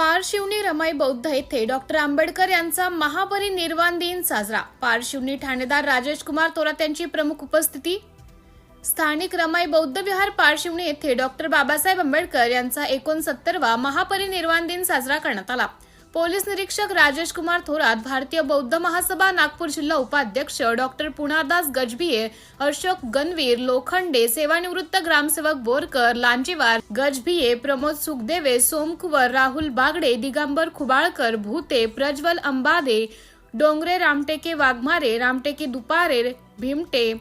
पारशिवनी रमाई बौद्ध येथे डॉक्टर आंबेडकर यांचा महापरिनिर्वाण दिन साजरा. पारशिवनी ठाणेदार राजेश कुमार थोरात यांची प्रमुख उपस्थिती. स्थानिक रमाई बौद्ध विहार पारशिवनी येथे डॉक्टर बाबासाहेब आंबेडकर यांचा एकोणसत्तरवा महापरिनिर्वाण दिन साजरा करण्यात आला. पोलीस निरीक्षक राजेश कुमार थोरात भारतीय बौद्ध महासभा नागपूर जिल्हा उपाध्यक्ष डॉक्टर पुणादास गजबिये अशोक गणवीर लोखंडे सेवानिवृत्त ग्रामसेवक बोरकर लांजीवार गजबिये प्रमोद सुखदेवे सोमकुवर राहुल बागडे दिगंबर खुबाळकर भूते प्रज्वल अंबादे डोंगरे रामटेके वाघमारे रामटेके दुपारे भीमटे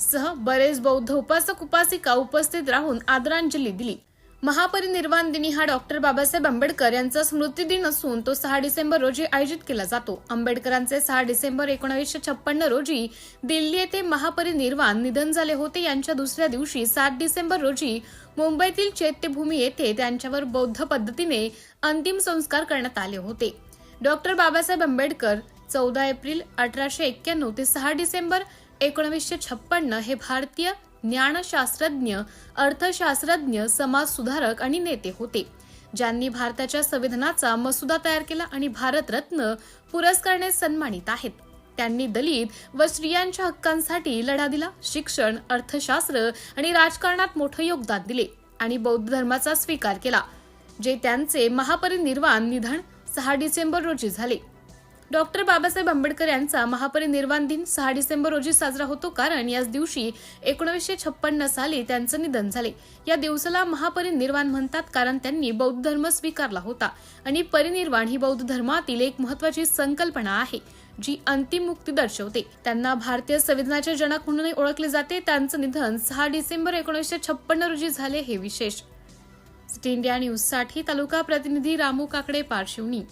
सह बरेच बौद्ध उपासक उपासिका उपस्थित राहून आदरांजली दिली. महापरिनिर्वाण दिनी हा डॉक्टर बाबासाहेब आंबेडकर यांचा स्मृती दिन असून तो सहा डिसेंबर रोजी आयोजित केला जातो. आंबेडकरांचे सहा डिसेंबर एकोणीसशे छप्पन्न रोजी दिल्ली येथे महापरिनिर्वाण निधन झाले होते. यांच्या दुसऱ्या दिवशी सात डिसेंबर रोजी मुंबईतील चैत्यभूमी येथे त्यांच्यावर बौद्ध पद्धतीने अंतिम संस्कार करण्यात आले होते. डॉक्टर बाबासाहेब आंबेडकर चौदा एप्रिल अठराशे एक्क्याण्णव ते सहा डिसेंबर एकोणवीसशे छप्पन्न हे भारतीय ज्ञानशास्त्रज्ञ अर्थशास्त्रज्ञ समाज सुधारक आणि नेते होते. ज्यांनी भारताच्या संविधानाचा मसुदा तयार केला आणि भारतरत्न पुरस्कारने सन्मानित आहेत. त्यांनी दलित व स्त्रियांच्या हक्कांसाठी लढा दिला शिक्षण अर्थशास्त्र आणि राजकारणात मोठं योगदान दिले आणि बौद्ध धर्माचा स्वीकार केला जे त्यांचे महापरिनिर्वाण निधन सहा डिसेंबर रोजी झाले. डॉक्टर बाबासाहेब आंबेडकर यांचा महापरिनिर्वाण दिन सहा डिसेंबर रोजी साजरा होतो. कारण याच दिवशी एकोणीसशे छप्पन्न साली त्यांचं निधन झाले. या दिवसाला महापरिनिर्वाण म्हणतात कारण त्यांनी बौद्ध धर्म स्वीकारला होता. आणि परिनिर्वाण ही बौद्ध धर्मातील एक महत्वाची संकल्पना आहे जी अंतिम मुक्ती दर्शवते. त्यांना भारतीय संविधानाचे जनक म्हणूनही ओळखले जाते. त्यांचं निधन सहा डिसेंबर एकोणीसशे छप्पन्न रोजी झाले हे विशेष. सिटी इंडिया न्यूजसाठी तालुका प्रतिनिधी रामू काकडे पारशिवनी